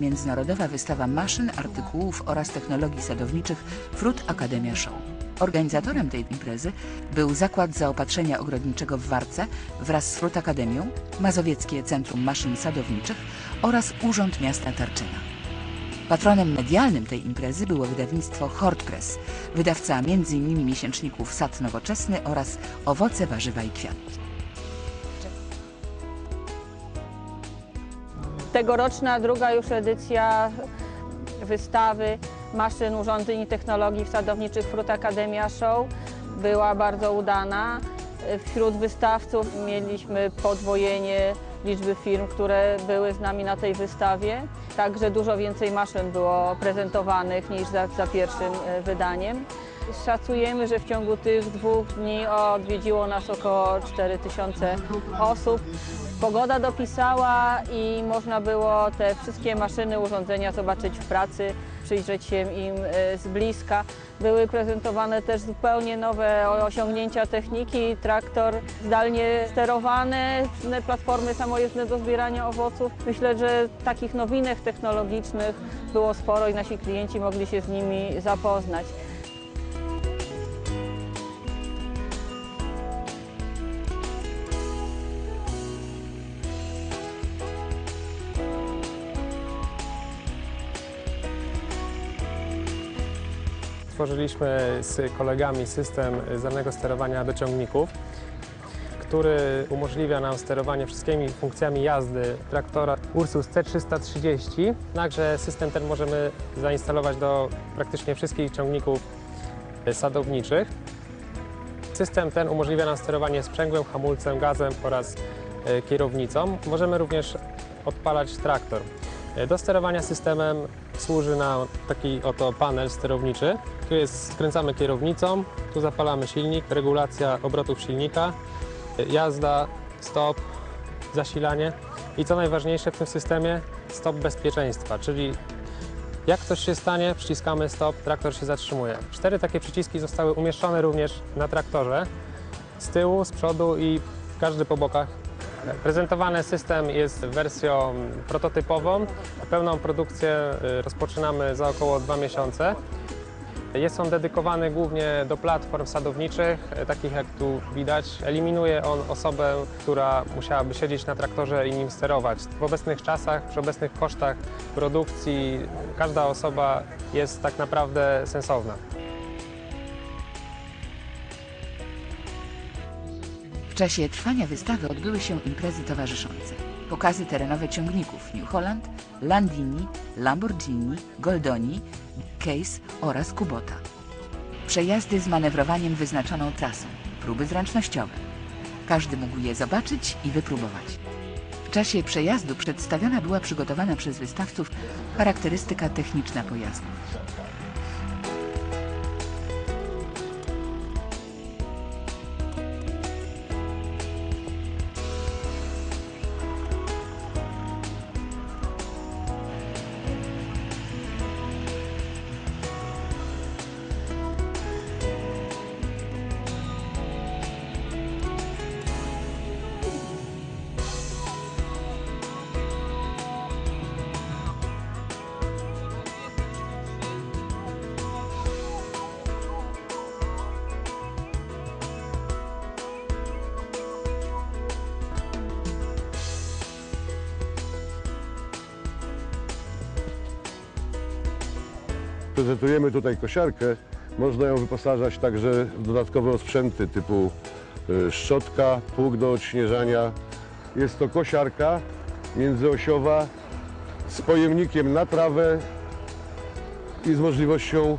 Międzynarodowa Wystawa Maszyn, Artykułów oraz Technologii Sadowniczych Fruit Academia Show. Organizatorem tej imprezy był Zakład Zaopatrzenia Ogrodniczego w Warce wraz z Fruit Akademią, Mazowieckie Centrum Maszyn Sadowniczych oraz Urząd Miasta Tarczyna. Patronem medialnym tej imprezy było wydawnictwo Hortpress, wydawca m.in. miesięczników Sad Nowoczesny oraz Owoce, Warzywa i Kwiatki. Tegoroczna druga już edycja wystawy maszyn, urządzeń i technologii sadowniczych Fruit Academia Show była bardzo udana. Wśród wystawców mieliśmy podwojenie liczby firm, które były z nami na tej wystawie. Także dużo więcej maszyn było prezentowanych niż za, za pierwszym e, wydaniem. Szacujemy, że w ciągu tych dwóch dni odwiedziło nas około 4000 osób. Pogoda dopisała i można było te wszystkie maszyny, urządzenia zobaczyć w pracy, przyjrzeć się im e, z bliska. Były prezentowane też zupełnie nowe osiągnięcia techniki, traktor zdalnie sterowany, platformy samojezdne do zbierania owoców. Myślę, że takich nowinek technologicznych było sporo i nasi klienci mogli się z nimi zapoznać. Stworzyliśmy z kolegami system zdalnego sterowania dociągników, który umożliwia nam sterowanie wszystkimi funkcjami jazdy traktora Ursus C330. Także system ten możemy zainstalować do praktycznie wszystkich ciągników sadowniczych. System ten umożliwia nam sterowanie sprzęgłem, hamulcem, gazem oraz e, kierownicą. Możemy również odpalać traktor. E, Do sterowania systemem służy nam taki oto panel sterowniczy. Tu jest, skręcamy kierownicą, tu zapalamy silnik, regulacja obrotów silnika, jazda, stop, zasilanie i co najważniejsze w tym systemie, stop bezpieczeństwa, czyli jak coś się stanie, przyciskamy stop, traktor się zatrzymuje. Cztery takie przyciski zostały umieszczone również na traktorze, z tyłu, z przodu i każdy po bokach. Prezentowany system jest wersją prototypową. Pełną produkcję y, rozpoczynamy za około dwa miesiące. Jest on dedykowany głównie do platform sadowniczych, e, takich jak tu widać. Eliminuje on osobę, która musiałaby siedzieć na traktorze i nim sterować. W obecnych czasach, przy obecnych kosztach produkcji, każda osoba jest tak naprawdę sensowna. Czasie trwania wystawy odbyły się imprezy towarzyszące. Pokazy terenowe ciągników New Holland, Landini, Lamborghini, Goldoni, Case oraz Kubota. Przejazdy z manewrowaniem wyznaczoną trasą, próby zręcznościowe. Każdy mógł je zobaczyć i wypróbować. W czasie przejazdu przedstawiona była przygotowana przez wystawców charakterystyka techniczna pojazdu. Prezentujemy tutaj kosiarkę. Można ją wyposażać także w dodatkowe osprzęty typu y, szczotka, pług do odśnieżania. Jest to kosiarka międzyosiowa z pojemnikiem na trawę i z możliwością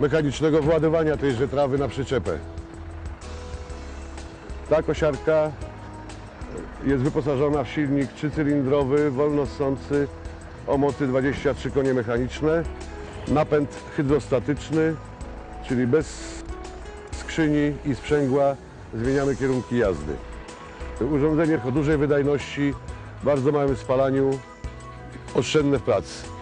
mechanicznego władowania tejże trawy na przyczepę. Ta kosiarka jest wyposażona w silnik trzycylindrowy, wolnossący o mocy 23 konie mechaniczne, napęd hydrostatyczny, czyli bez skrzyni i sprzęgła zmieniamy kierunki jazdy. Urządzenie o dużej wydajności, bardzo małym spalaniu, oszczędne w pracy.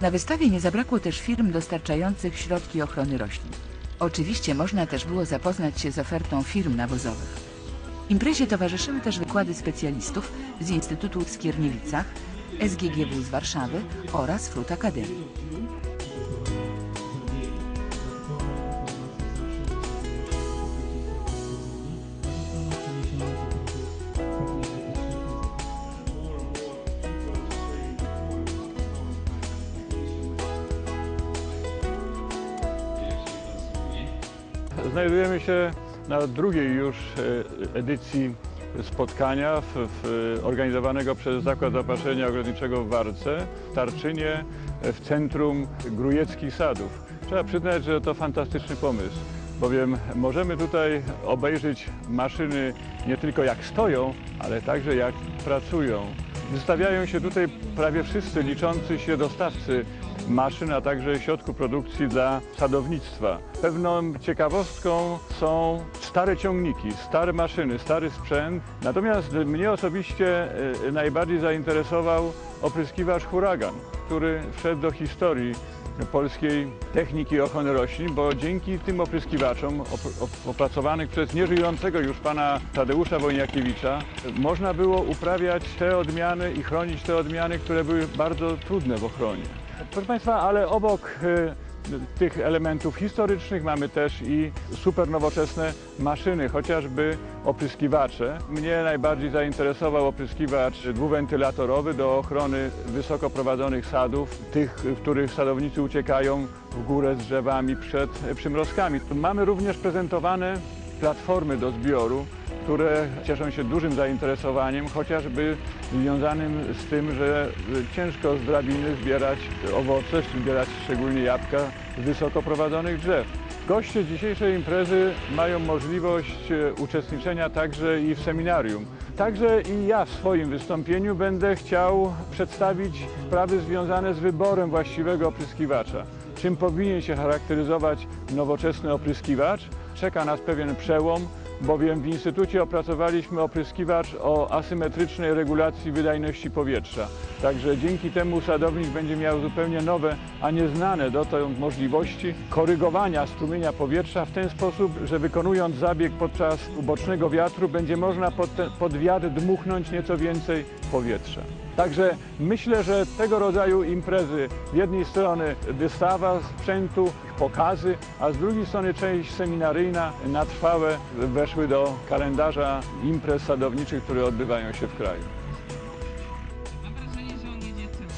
Na wystawie nie zabrakło też firm dostarczających środki ochrony roślin. Oczywiście można też było zapoznać się z ofertą firm nawozowych. Imprezie towarzyszyły też wykłady specjalistów z Instytutu w Skierniewicach, SGGW z Warszawy oraz Frut Akademii. Znajdujemy się na drugiej już e, edycji spotkania w, w, organizowanego przez Zakład Zaopatrzenia Ogrodniczego w Warce, w Tarczynie, w centrum Grujeckich Sadów. Trzeba przyznać, że to fantastyczny pomysł, bowiem możemy tutaj obejrzeć maszyny nie tylko jak stoją, ale także jak pracują. Wystawiają się tutaj prawie wszyscy liczący się dostawcy maszyn, a także środków produkcji dla sadownictwa. Pewną ciekawostką są stare ciągniki, stare maszyny, stary sprzęt. Natomiast mnie osobiście e, najbardziej zainteresował opryskiwacz Huragan, który wszedł do historii polskiej techniki ochrony roślin, bo dzięki tym opryskiwaczom op- op- opracowanych przez nieżyjącego już pana Tadeusza Wojniakiewicza można było uprawiać te odmiany i chronić te odmiany, które były bardzo trudne w ochronie. Proszę Państwa, ale obok e, tych elementów historycznych mamy też i super nowoczesne maszyny, chociażby opryskiwacze. Mnie najbardziej zainteresował opryskiwacz dwuwentylatorowy do ochrony wysoko prowadzonych sadów, tych, w których sadownicy uciekają w górę z drzewami przed przymrozkami. Mamy również prezentowane platformy do zbioru, które cieszą się dużym zainteresowaniem, chociażby związanym z tym, że ciężko z drabiny zbierać owoce, zbierać szczególnie jabłka z wysoko prowadzonych drzew. Goście dzisiejszej imprezy mają możliwość e, uczestniczenia także i w seminarium. Także i ja w swoim wystąpieniu będę chciał przedstawić sprawy związane z wyborem właściwego opryskiwacza. Czym powinien się charakteryzować nowoczesny opryskiwacz? Czeka nas pewien przełom, bowiem w Instytucie opracowaliśmy opryskiwacz o asymetrycznej regulacji wydajności powietrza. Także dzięki temu sadownik będzie miał zupełnie nowe, a nieznane dotąd możliwości korygowania strumienia powietrza w ten sposób, że wykonując zabieg podczas ubocznego wiatru będzie można pod, pod wiatr dmuchnąć nieco więcej powietrza. Także myślę, że tego rodzaju imprezy, z jednej strony wystawa sprzętu, pokazy, a z drugiej strony część seminaryjna na trwałe weszły do kalendarza imprez sadowniczych, które odbywają się w kraju. Mam wrażenie, że on jedzie tyłem.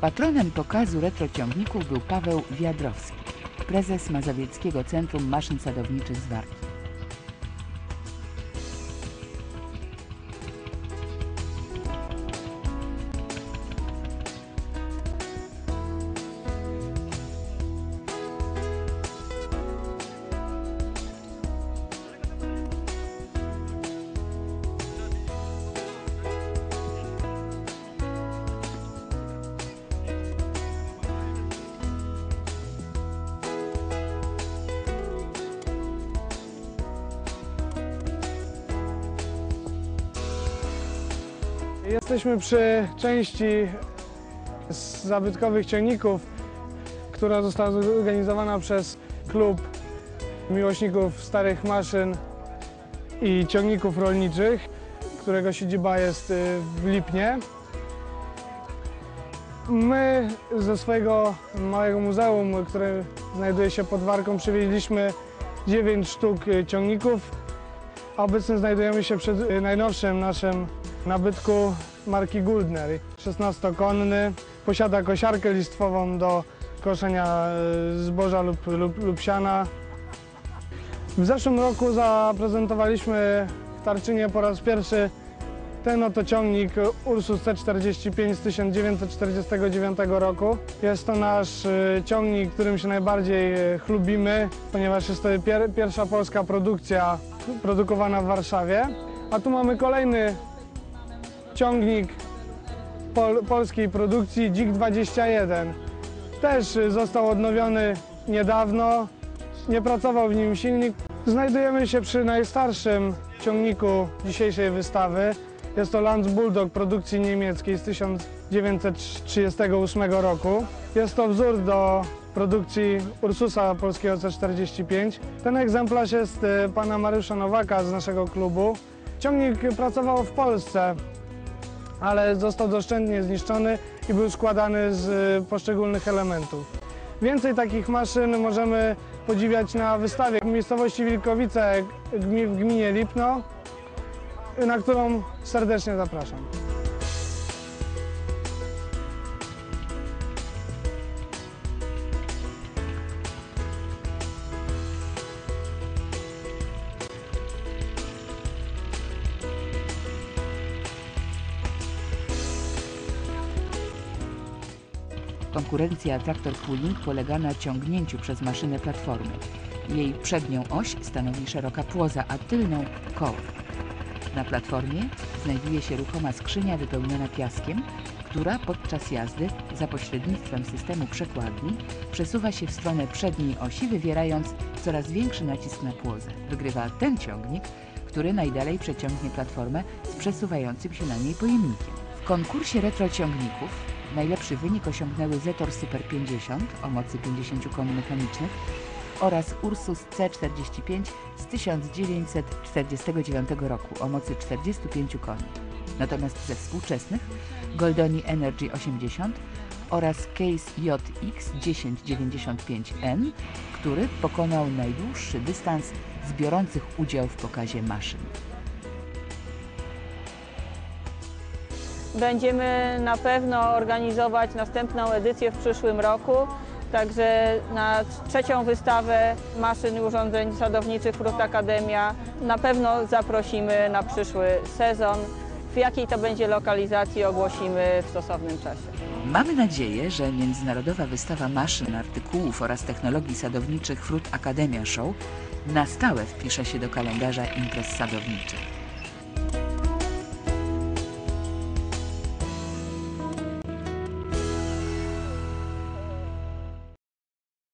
Patronem pokazu retrociągników był Paweł Wiadrowski, prezes Mazowieckiego Centrum Maszyn Sadowniczych z Warki. Jesteśmy przy części z zabytkowych ciągników, która została zorganizowana przez klub miłośników starych maszyn i ciągników rolniczych, którego siedziba jest y, w Lipnie. My ze swojego małego muzeum, które znajduje się pod Warką, przywieźliśmy 9 sztuk y, ciągników. Obecnie znajdujemy się przed y, najnowszym naszym nabytku marki Guldner. 16-konny, posiada kosiarkę listwową do koszenia y, zboża lub, lub, lub siana. W zeszłym roku zaprezentowaliśmy w Tarczynie po raz pierwszy ten oto ciągnik Ursus C45 z 1949 roku. Jest to nasz y, ciągnik, którym się najbardziej chlubimy, ponieważ jest to pier pierwsza polska produkcja produkowana w Warszawie. A tu mamy kolejny ciągnik pol polskiej produkcji Dzik 21. Też został odnowiony niedawno, nie pracował w nim silnik. Znajdujemy się przy najstarszym ciągniku dzisiejszej wystawy. Jest to Lanz Bulldog produkcji niemieckiej z 1938 roku. Jest to wzór do produkcji Ursusa polskiego C45. Ten egzemplarz jest e, pana Mariusza Nowaka z naszego klubu. Ciągnik pracował w Polsce, ale został doszczętnie zniszczony i był składany z e, poszczególnych elementów. Więcej takich maszyn możemy podziwiać na wystawie w miejscowości Wilkowice w gminie Lipno, na którą serdecznie zapraszam. Konkurencja traktor pooling polega na ciągnięciu przez maszynę platformy. Jej przednią oś stanowi szeroka płoza, a tylną koło. Na platformie znajduje się ruchoma skrzynia wypełniona piaskiem, która podczas jazdy za pośrednictwem systemu przekładni przesuwa się w stronę przedniej osi, wywierając coraz większy nacisk na płozę. Wygrywa ten ciągnik, który najdalej przeciągnie platformę z przesuwającym się na niej pojemnikiem. W konkursie retrociągników najlepszy wynik osiągnęły Zetor Super 50 o mocy 50 koni mechanicznych oraz Ursus C45 z 1949 roku o mocy 45 koni. Natomiast ze współczesnych Goldoni Energy 80 oraz Case JX 1095N, który pokonał najdłuższy dystans z biorących udział w pokazie maszyn. Będziemy na pewno organizować następną edycję w przyszłym roku. Także na trzecią wystawę maszyn i urządzeń sadowniczych Frut Akademia na pewno zaprosimy na przyszły sezon. W jakiej to będzie lokalizacji ogłosimy w stosownym czasie. Mamy nadzieję, że Międzynarodowa Wystawa Maszyn, Artykułów oraz Technologii Sadowniczych Frut Akademia Show na stałe wpisze się do kalendarza imprez sadowniczych.